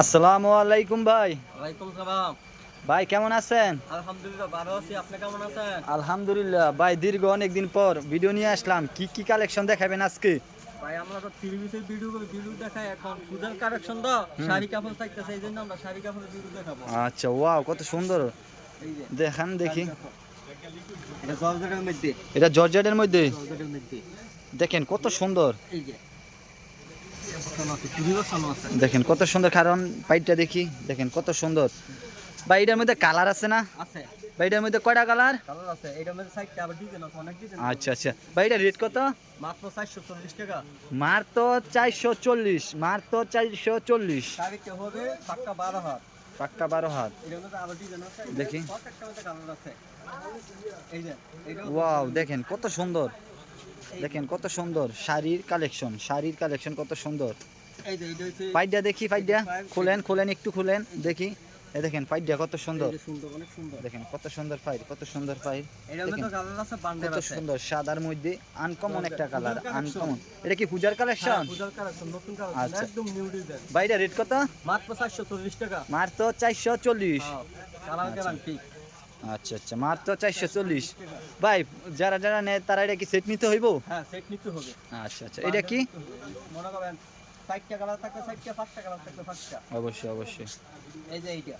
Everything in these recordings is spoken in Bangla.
আসসালামু আলাইকুম ভাই। ওয়ালাইকুম সালাম। ভাই কেমন আছেন? আলহামদুলিল্লাহ ভালো আছি। আপনি কেমন আছেন? আলহামদুলিল্লাহ ভাই দীর্ঘ অনেকদিন পর ভিডিও নিয়ে আসলাম। কি কি কালেকশন দেখাবেন আজকে? ভাই আমরা তো ভিডিও করে। ভিডিও দেখাই এখন পূজার কালেকশন তো। শাড়ি কাপড় এই জন্য আমরা শাড়ি কাপড়ের ভিডিও দেখাবো। আচ্ছা ওয়াও কত সুন্দর। দেখান দেখি। এটা জর্জেটের মধ্যে। এটা জর্জেটের মধ্যে। দেখেন কত সুন্দর। এই যে সোনা আছে টিভিও সোনা আছে দেখেন কত সুন্দর কারণ পাইটটা দেখি দেখেন কত সুন্দর। ভাই এটার মধ্যে কালার আছে না? আছে। ভাই এটার মধ্যে কয়টা কালার কালার আছে এটার মধ্যে সাইডটা আবার ডিজাইন আছে অনেক ডিজাইন আচ্ছা আচ্ছা। ভাই এটা রেট কত? মাত্র চারশো চল্লিশ টাকা। মার তো চারশো চল্লিশ মার তো চারশো চল্লিশ। হবে পাক্কা বারো হাত। পাক্কা বারো হাত। এটার মধ্যে আরও ডিজাইন আছে দেখি। প্রত্যেকটা মধ্যে কালার আছে। এই যে এটা ওয়াও দেখেন কত সুন্দর। দেখেন কত সুন্দর শাড়ির কালেকশন শাড়ির কালেকশন কত সুন্দর। পাইডা দেখি পাইডা। খুলেন খুলেন একটু খুলেন দেখি। এ দেখেন পাইডা কত সুন্দর। দেখেন কত সুন্দর ফাইল কত সুন্দর ফাইল বান্ডেল কত সুন্দর সাদার মধ্যে আনকমন একটা কালার আনকমন এটা কি পূজার কালেকশন হ্যাঁ, আচ্ছা। বাইটা রেট কত? মাত্র 440 টাকা। মার তো চারশো চল্লিশ। হ্যাঁ আচ্ছা আচ্ছা। মার তো চারশো চল্লিশ। ভাই যারা যারা নেয় তারা এটা কি সেট নিতে হইব? হ্যাঁ সেট নিতে হবে। আচ্ছা আচ্ছা। এটা কি? মনে করেন কালার থাকবে পাঁচটা কালার থাকবে পাঁচটা। অবশ্যই অবশ্যই। এই যে এইটা।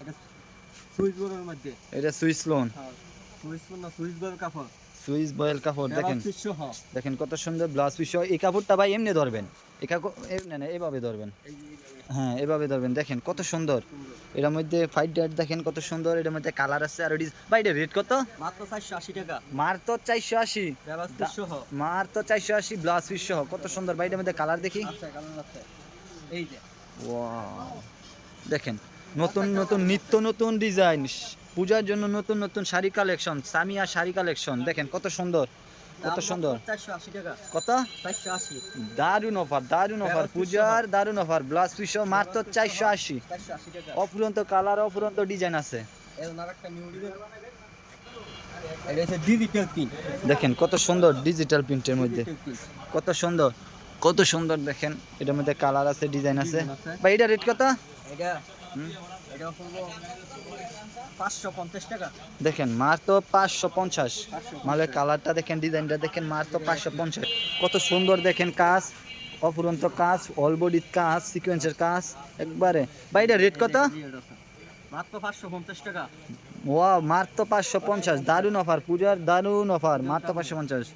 এটা সুইচ বোর্ডের মধ্যে। এটা সুইচ লোন হ্যাঁ সুইচ লোন না সুইচ বোর্ড কাপড়। সুইস বয়েল কাপড় দেখেন। ব্লাউজ দেখেন কত সুন্দর ব্লাউজ পিস এই কাপড়টা ভাই এমনি ধরবেন। এই কাপড় না না এভাবে ধরবেন। হ্যাঁ এভাবে ধরবেন। দেখেন কত সুন্দর। এটার মধ্যে ফাইট ডেট দেখেন কত সুন্দর। এটার মধ্যে কালার আছে আর এটি ভাই এটা রেট কত? মাত্র 480 টাকা। মার তো চারশো আশি। মার তো চারশো আশি ব্লাউজ পিস সহ। কত সুন্দর। ভাই এটার মধ্যে কালার দেখি। আছে। এই যে। ওয়াও দেখেন নতুন নতুন নিত্য নতুন ডিজাইন পূজার জন্য নতুন নতুন শাড়ি কালেকশন সামিয়া শাড়ি কালেকশন দেখেন কত সুন্দর কত সুন্দর। 480 কত? 480 দারুণ অফার দারুণ অফার পূজার দারুণ অফার ব্লাউজ পিস মাত্র চারশো আশি। অফুরন্ত কালার অফুরন্ত ডিজাইন আছে। দেখেন কত সুন্দর ডিজিটাল প্রিন্টের মধ্যে। কত সুন্দর কত সুন্দর দেখেন। এটার মধ্যে কালার আছে ডিজাইন আছে। ভাই এটা রেট কত? এটা হুম? এটা হলো 550 টাকা। দেখেন মার তো পাঁচশো পঞ্চাশ। মালের কালারটা দেখেন ডিজাইনটা দেখেন মার তো পাঁচশো পঞ্চাশ। কত সুন্দর দেখেন কাজ অফুরন্ত কাজ অল বডির কাজ সিকোয়েন্সের কাজ একবারে। ভাই এটা রেট কত? মাত্র 550 টাকা। ওয়া মার তো পাঁচশো পঞ্চাশ। দারুণ অফার পূজার দারুণ অফার মার তো পাঁচশো পঞ্চাশ।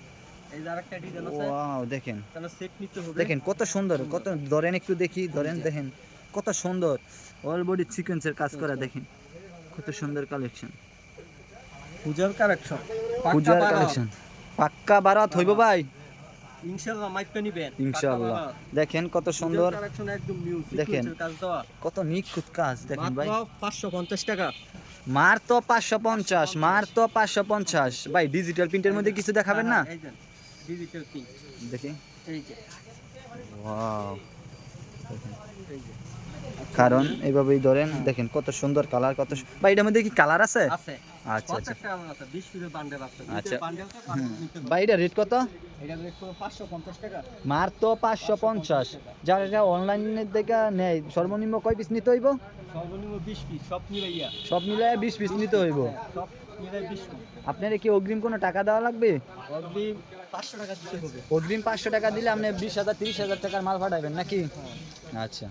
দেখেন। দেখেন কত সুন্দর কত ধরেন একটু দেখি ধরেন দেখেন। কত সুন্দর। অল বডি সিকোয়েন্সের কাজ করা দেখেন। কত সুন্দর কালেকশন পূজার কালেকশন পূজার কালেকশন পাক্কা বারাত হইব ভাই। ইনশাআল্লাহ মাইপটা নিবেন। ইনশাআল্লাহ দেখেন কত সুন্দর। কালেকশন একদম নিউ দেখেন। কত নিখুঁত কাজ দেখেন ভাই। মাত্র 550 টাকা। মার তো পাঁচশো পঞ্চাশ মার তো পাঁচশো পঞ্চাশ। ভাই ডিজিটাল প্রিন্টের মধ্যে কিছু দেখাবেন না? এই যে ডিজিটাল পিন দেখি। এই যে। ওয়াও কারণ এইভাবেই ধরেন, দেখেন কত সুন্দর কালার কত বা এটার মধ্যে কি কালার আছে? আছে। আচ্ছা আচ্ছা। প্রত্যেকটা আমার আছে 20 পিসের বান্ডেল আছে। আচ্ছা। ভাই এটা রেট কত? এটা রেট করো 550 টাকা। মার তো পাঁচশো পঞ্চাশ। যারা যারা অনলাইনের থেকে নেয় সর্বনিম্ন কয় পিস নিতে হইব? সর্বনিম্ন 20 পিস সব মিলাইয়া। বিশ পিস নিতে হইব। সব মিলাই 20 পিস আপনার কি অগ্রিম কোনো টাকা দেওয়া লাগবে? অগ্রিম 500 টাকা দিতে হবে। অগ্রিম পাঁচশো টাকা দিলে আপনি বিশ হাজার তিরিশ হাজার টাকার মাল পাঠাবেন নাকি? আচ্ছা।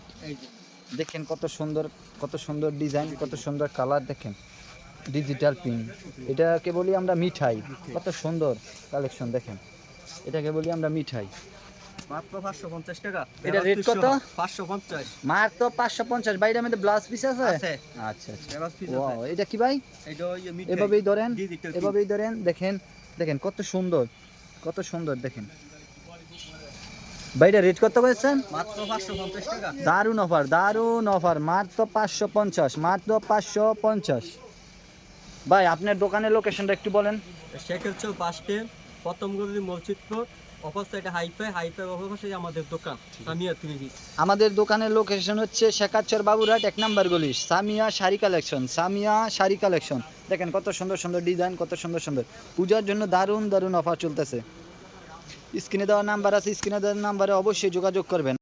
দেখেন কত সুন্দর কত সুন্দর ডিজাইন কত সুন্দর কালার দেখেন। ডিজিটাল পিন এটাকে বলি আমরা মিঠাই। কত সুন্দর কালেকশন দেখেন। এটাকে বলি আমরা মিঠাই। মাত্র 550 টাকা। এটা কত? 550 মার তো পাঁচশো পঞ্চাশ। বাইরের মধ্যে ব্লাউজ পিস আছে? আছে। আচ্ছা আচ্ছা। ব্লাউজ পিস আছে। এটা কি ভাই? এটা এভাবেই ধরেন এভাবেই ধরেন দেখেন দেখেন কত সুন্দর কত সুন্দর দেখেন। রেট কত করেছেন? মাত্র 550 দারুণ অফার দারুণ অফার মাত্র পাঁচশো পঞ্চাশ মাত্র পাঁচশো পঞ্চাশ। ভাই আপনার দোকানের লোকেশনটা একটু বলেন। শেখের চৌ বাস স্ট্যান্ড প্রথম গলি মসজিদপুর অপর সাইডে হাইফাই হাইফাই অপর আমাদের দোকান সামিয়া পিস আমাদের দোকানের লোকেশন হচ্ছে শেখাচ্চর বাবুরহাট এক নাম্বার গলি সামিয়া শাড়ি কালেকশন সামিয়া শাড়ি কালেকশন দেখেন কত সুন্দর সুন্দর ডিজাইন কত সুন্দর সুন্দর। পূজার জন্য দারুণ দারুণ অফার চলতেছে। স্ক্রিনে দেওয়া নাম্বার আছে স্ক্রিনে দেওয়ার নাম্বারে অবশ্যই যোগাযোগ করবেন।